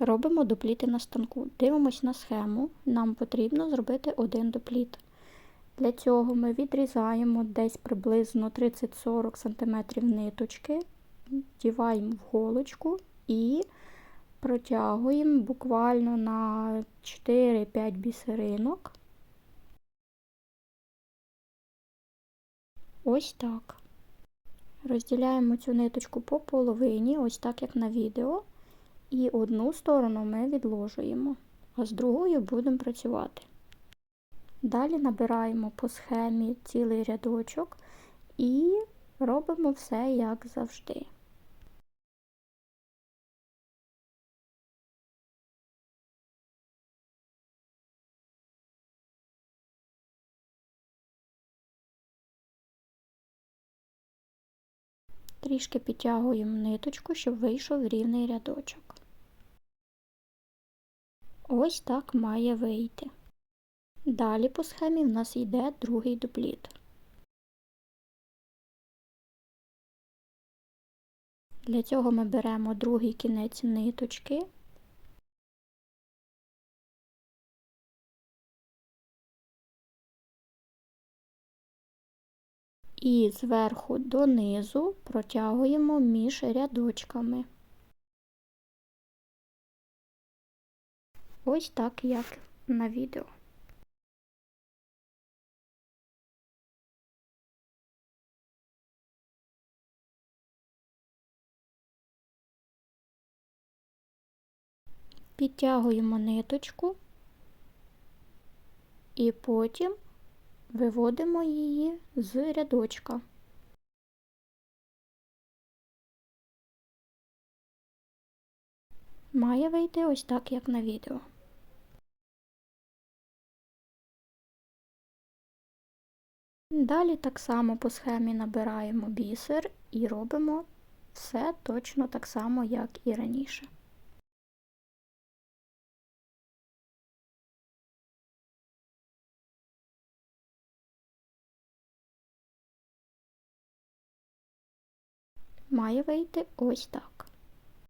Робимо дупліти на станку. Дивимось на схему. Нам потрібно зробити один дупліт. Для цього ми відрізаємо десь приблизно 30-40 см ниточки, вдіваємо в голочку і протягуємо буквально на 4-5 бісеринок. Ось так. Розділяємо цю ниточку по половині, ось так як на відео. І одну сторону ми відложуємо, а з другою будемо працювати. Далі набираємо по схемі цілий рядочок і робимо все як завжди. Трішки підтягуємо ниточку, щоб вийшов рівний рядочок. Ось так має вийти. Далі по схемі в нас йде другий дупліт. Для цього ми беремо другий кінець ниточки. І зверху донизу протягуємо між рядочками. Ось так, як на відео. Підтягуємо ниточку і потім виводимо її з рядочка. Має вийти ось так, як на відео. Далі так само по схемі набираємо бісер і робимо все точно так само, як і раніше. Має вийти ось так.